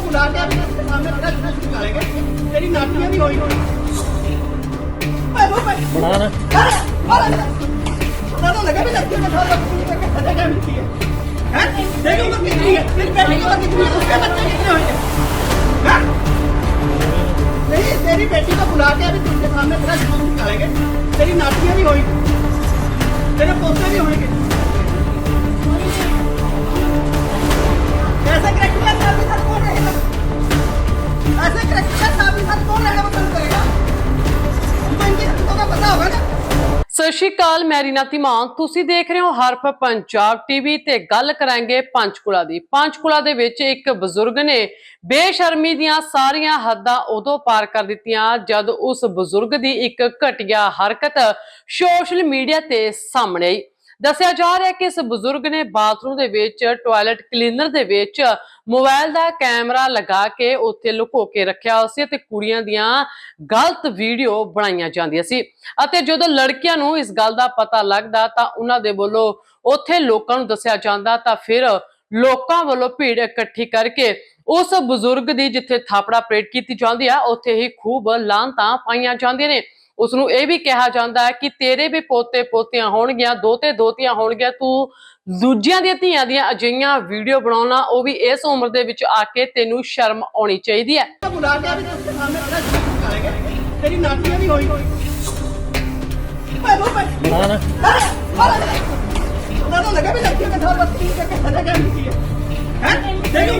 को बुला के अभी इसके सामने तेरा जुलूस निकालेंगे तेरी नाटियाँ भी होई मैं वो ना। अरे अरे पता तो लगा भी लगती है थोड़ा करके खतरे क्या मिलती है। हैं? देखो उम्र कितनी है। फिर बेटी की उम्र कितनी है? उसके बच्चे कितने होंगे? हैं? नहीं तेरी बेटी को बुला के अभी तुमके सामने तेरा नाटियाँ भी होई तेरे पोते भी होंगे। ਸਤਿ ਸ਼੍ਰੀ ਅਕਾਲ, ਮੈਂ ਰੀਨਾ ਧੀਮਾਨ। ਤੁਸੀਂ ਦੇਖ ਰਹੇ ਹੋ ਹਰਫ ਪੰਜਾਬ ਟੀਵੀ ਤੇ ਗੱਲ ਕਰਾਂਗੇ ਪੰਚਕੁਲਾ ਦੀ। ਪੰਚਕੁਲਾ ਦੇ ਵਿੱਚ ਇੱਕ ਬਜ਼ੁਰਗ ਨੇ ਬੇਸ਼ਰਮੀ ਦੀਆਂ ਸਾਰੀਆਂ ਹੱਦਾਂ ਉਦੋਂ ਪਾਰ ਕਰ ਦਿੱਤੀਆਂ, ਜਦ ਉਸ ਬਜ਼ੁਰਗ ਦੀ ਇੱਕ ਘਟੀਆ ਹਰਕਤ ਸੋਸ਼ਲ ਮੀਡੀਆ ਤੇ ਸਾਹਮਣੇ ਆਈ। ਦੱਸਿਆ ਜਾ ਰਿਹਾ ਹੈ ਕਿ ਇਸ ਬਜ਼ੁਰਗ ਨੇ ਬਾਥਰੂਮ ਦੇ ਵਿੱਚ, ਟਾਇਲਟ ਕਲੀਨਰ ਦੇ ਵਿੱਚ ਮੋਬਾਈਲ ਦਾ ਕੈਮਰਾ ਲਗਾ ਕੇ ਉੱਥੇ ਲੁਕੋ ਕੇ ਰੱਖਿਆ ਹੋਇਆ ਸੀ ਤੇ ਕੁੜੀਆਂ ਦੀਆਂ ਗਲਤ ਵੀਡੀਓ ਬਣਾਈਆਂ ਜਾਂਦੀਆਂ ਸੀ। ਅਤੇ ਜਦੋਂ ਲੜਕੀਆਂ ਨੂੰ ਇਸ ਗੱਲ ਦਾ ਪਤਾ ਲੱਗਦਾ ਤਾਂ ਉਹਨਾਂ ਦੇ ਵੱਲੋਂ ਉੱਥੇ ਲੋਕਾਂ ਨੂੰ ਦੱਸਿਆ ਜਾਂਦਾ ਤਾਂ ਫਿਰ ਲੋਕਾਂ ਵੱਲੋਂ ਭੀੜ ਇਕੱਠੀ ਕਰਕੇ ਉਸ ਬਜ਼ੁਰਗ ਦੀ ਜਿੱਥੇ ਥਾਪੜਾ ਪਰੇਡ ਕੀਤੀ ਜਾਂਦੀ ਆ, ਉੱਥੇ ਹੀ ਖੂਬ ਲਾਂਤਾਂ ਪਾਈਆਂ ਜਾਂਦੀਆਂ ਨੇ। ਉਸ ਨੂੰ ਇਹ ਵੀ ਕਿਹਾ ਜਾਂਦਾ ਹੈ ਕਿ ਤੇਰੇ ਵੀ ਪੋਤੇ ਪੋਤੀਆਂ ਹੋਣਗੀਆਂ ਦੋਤੇ ਦੋਤੀਆਂ ਹੋਣਗੀਆਂ ਤੂੰ ਦੂਜਿਆਂ ਦੀਆਂ ਧੀਆਂ ਦੀਆਂ ਅਜਿਹੀਆਂ ਵੀਡੀਓ ਬਣਾਉਣਾ ਉਹ ਵੀ ਇਸ ਉਮਰ ਦੇ ਵਿੱਚ ਆ ਕੇ ਤੈਨੂੰ ਸ਼ਰਮ ਆਉਣੀ ਚਾਹੀਦੀ ਹੈ। ਬੁਲਾ ਤੇਰੀ ਨਾਟੀਆਂ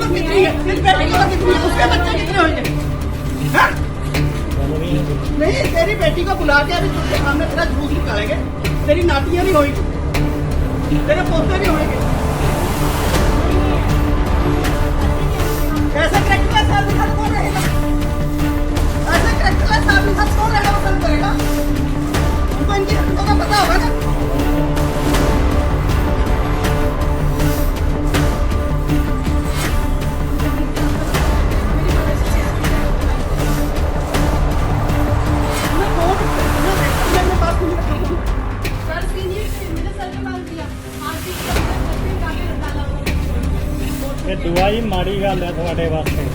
ਕਿੰਨੀ ਹੈ? ਤੇਰੇ ਪੈਰ ਕਿੰਨੀ ਹੈ? ਉਸ ਬੱਚੇ ਕਿੰਨੇ ਹੋਏ ਨੇ? ਹੈ? नहीं तेरी बेटी को बुला के अभी तुमके सामने तेरा जुलूस निकालेंगे तेरी नाटियां भी होई तेरे पोते भी होंगे ऐसे करेक्टर का साथ भी साथ कौन रहेगा ਇਹ ਦਵਾਈ ਮਾੜੀ ਗੱਲ ਹੈ ਤੁਹਾਡੇ ਵਾਸਤੇ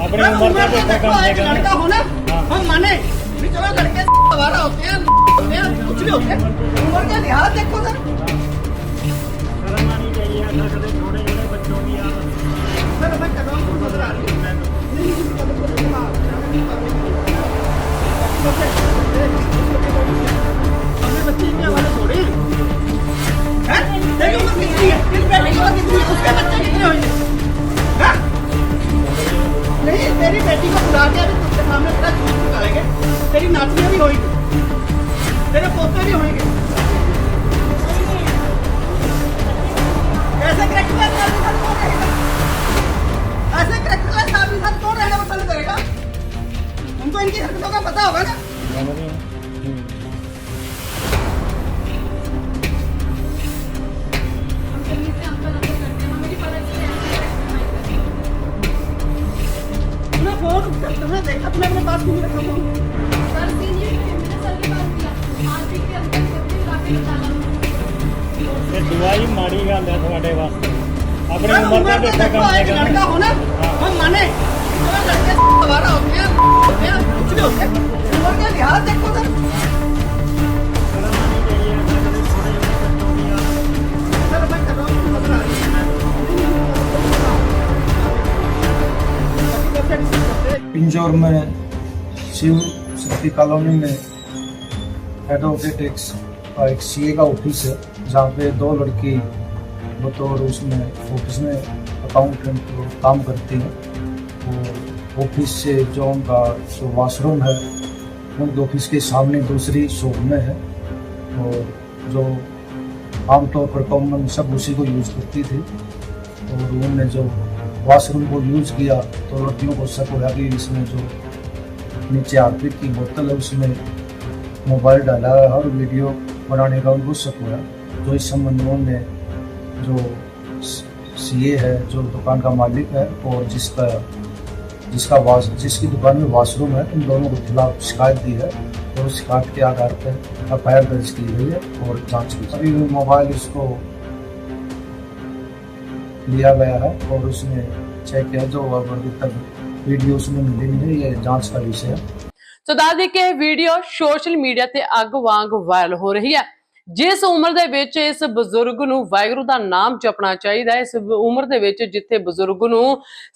ਆਪਣੀ मैं ਉਮਰ ਦਾ उम्र ਦੇਖੋ देखो ਕਮ ਸੇ एक ਕਮ लड़का हो ना हाँ। हम माने भी चलो लड़के हमारा होते हैं होते हैं कुछ भी होते हैं उम्र का लिहाज देखो ਹੈਗੇ। ਤੇਰੀ ਨਾਤੀਆਂ ਵੀ ਹੋਏਗੀ ਤੇਰੇ ਪੋਤੇ ਵੀ ਹੋਏਗੇ ਕਰੈਕਟ ਕਰ ਕਰ ਐਸੇ ਕਰੈਕਟ मैं अपने पास नहीं रखा हूँ सर सीनियर मैंने सर के पास दिया आज के अंदर सबके लाके बता लो ये दुआई माड़ी गल है तुम्हारे वास्ते अपनी उम्र का देखो काम है लड़का हो ना हम माने लड़के सवारा हो गया कुछ भी हो गया उम्र का लिहाज देखो सर पिंजौर में शिव शक्ति कॉलोनी में एडवोकेट एक का एक सीए का ऑफ़िस है, जहाँ पे दो लड़की बतौर उसमें ऑफ़िस में अकाउंटेंट को काम करती हैं। और ऑफ़िस से जो उनका जो वॉशरूम है उनके ऑफ़िस के सामने दूसरी शॉप में है और जो आमतौर पर कॉमन सब उसी को यूज़ करती थी। और उन्होंने जो वॉशरूम को यूज़ किया तो लड़कियों को शक हुआ कि इसमें जो नीचे हार्पिक की बोतल है, उसमें मोबाइल डाला और वीडियो बनाने का उनको शक हुआ तो इस संबंध में उन्होंने जो सीए है, जो दुकान का मालिक है, और जिसका जिसका वाश, जिसकी दुकान में वॉशरूम है इन दोनों के खिलाफ शिकायत दी है और शिकायत के आधार पर एफ़ आई आर दर्ज की गई है और जाँच की अभी मोबाइल इसको लिया गया है और उसमें चेक किया जो अब अभी तक वीडियो उसमें मिली नहीं है ये जांच का विषय है ਸੋ ਦੱਸ ਦਈਏ ਕਿ ਇਹ ਵੀਡੀਓ ਸੋਸ਼ਲ ਮੀਡੀਆ ਤੇ ਅੱਗ ਵਾਂਗ ਵਾਇਰਲ ਹੋ ਰਹੀ ਹੈ ਜਿਸ ਉਮਰ ਦੇ ਵਿੱਚ ਇਸ ਬਜ਼ੁਰਗ ਨੂੰ ਵਾਹਿਗੁਰੂ ਦਾ ਨਾਮ ਜਪਣਾ ਚਾਹੀਦਾ ਹੈ ਇਸ ਬ- ਉਮਰ ਦੇ ਵਿੱਚ ਜਿੱਥੇ ਬਜ਼ੁਰਗ ਨੂੰ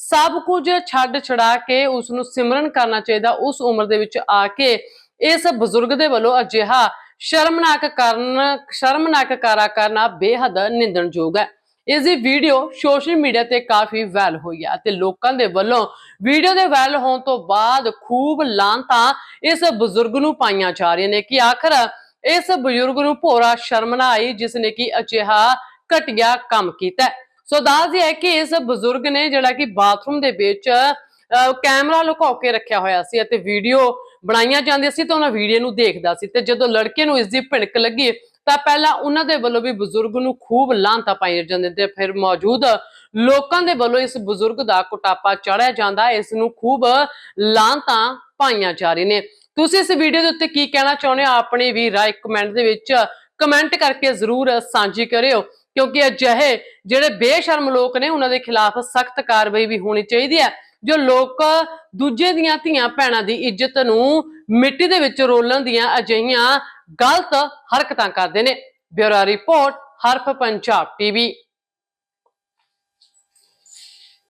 ਸਭ ਕੁਝ ਛੱਡ ਛੜਾ ਕੇ ਉਸ ਨੂੰ ਸਿਮਰਨ ਕਰਨਾ ਚਾਹੀਦਾ ਉਸ ਉਮਰ ਦੇ ਵਿੱਚ ਆ ਕੇ ਇਸ ਬਜ਼ੁਰਗ ਦੇ ਵੱਲੋਂ ਅਜਿਹਾ ਸ਼ਰਮਨਾਕ ਕਰਨ ਸ਼ਰਮਨਾਕ ਕਾਰਾ ਕਰਨਾ ਬੇਹੱਦ ਨਿੰਦਣਯੋਗ ਹੈ ਇਸ ਦੀ ਵੀਡੀਓ ਸੋਸ਼ਲ ਮੀਡੀਆ ਤੇ ਕਾਫੀ ਵਾਇਰਲ ਹੋਈ ਹੈ ਤੇ ਲੋਕਾਂ ਦੇ ਵੱਲੋਂ ਵੀਡੀਓ ਦੇ ਵਾਇਰਲ ਹੋਣ ਤੋਂ ਬਾਅਦ ਖੂਬ ਲਾਂਤਾਂ ਇਸ ਬਜ਼ੁਰਗ ਨੂੰ ਪਾਈਆਂ ਜਾ ਰਹੀਆਂ ਨੇ ਕਿ ਆਖਰ ਇਸ ਬਜ਼ੁਰਗ ਨੂੰ ਭੋਰਾ ਸ਼ਰਮ ਨਾ ਆਈ ਜਿਸ ਨੇ ਕਿ ਅਜਿਹਾ ਘਟੀਆ ਕੰਮ ਕੀਤਾ ਹੈ। ਸੋ ਦੱਸਦੀ ਹੈ ਕਿ ਇਸ ਬਜ਼ੁਰਗ ਨੇ ਜਿਹੜਾ ਕਿ ਬਾਥਰੂਮ ਦੇ ਵਿੱਚ ਅਹ, ਕੈਮਰਾ ਲੁਕਾ ਕੇ ਰੱਖਿਆ ਹੋਇਆ ਸੀ ਅਤੇ ਵੀਡੀਓ ਬਣਾਈਆਂ ਜਾਂਦੀਆਂ ਸੀ ਤਾਂ ਉਹਨਾਂ ਵੀਡੀਓ ਨੂੰ ਦੇਖਦਾ ਸੀ ਤੇ ਜਦੋਂ ਲੜਕੇ ਨੂੰ ਇਸ ਦੀ ਭਿਣਕ ਲੱਗੀ ਤਾਂ ਪਹਿਲਾਂ ਉਹਨਾਂ ਦੇ ਵੱਲੋਂ ਵੀ ਬਜ਼ੁਰਗ ਨੂੰ ਖੂਬ ਲਾਂਤਾਂ ਪਾਈਆਂ ਜਾਂਦੀਆਂ ਤੇ ਫਿਰ ਮੌਜੂਦ ਲੋਕਾਂ ਦੇ ਵੱਲੋਂ ਇਸ ਬਜ਼ੁਰਗ ਦਾ ਕੁਟਾਪਾ ਚੜਿਆ ਜਾਂਦਾ, ਇਸ ਨੂੰ ਖੂਬ ਲਾਂਤਾਂ ਪਾਈਆਂ ਜਾ ਰਹੀਆਂ ਨੇ। ਤੁਸੀਂ ਇਸ ਵੀਡੀਓ ਦੇ ਉੱਤੇ ਕੀ ਕਹਿਣਾ ਚਾਹੁੰਦੇ ਹੋ? ਆਪਣੀ ਵੀ ਰਾਏ ਕਮੈਂਟ ਦੇ ਵਿੱਚ ਕਮੈਂਟ ਕਰਕੇ ਜ਼ਰੂਰ ਸਾਂਝੀ ਕਰਿਓ। ਕਿਉਂਕਿ ਅਜਿਹੇ ਜਿਹੜੇ ਬੇਸ਼ਰਮ ਲੋਕ ਨੇ, ਉਹਨਾਂ ਦੇ ਖਿਲਾਫ ਸਖਤ ਕਾਰਵਾਈ ਵੀ ਹੋਣੀ ਚਾਹੀਦੀ ਹੈ। ਜੋ ਲੋਕ ਦੂਜੇ ਦੀਆਂ ਧੀਆਂ ਭੈਣਾਂ ਦੀ ਇੱਜ਼ਤ ਨੂੰ ਮਿੱਟੀ ਦੇ ਵਿੱਚ ਰੋਲਣ ਦੀਆਂ ਅਜਿਹੀਆਂ ਗਲਤ ਹਰਕਤਾਂ ਕਰਦੇ ਨੇ। Bureau report, Harf Punjab TV.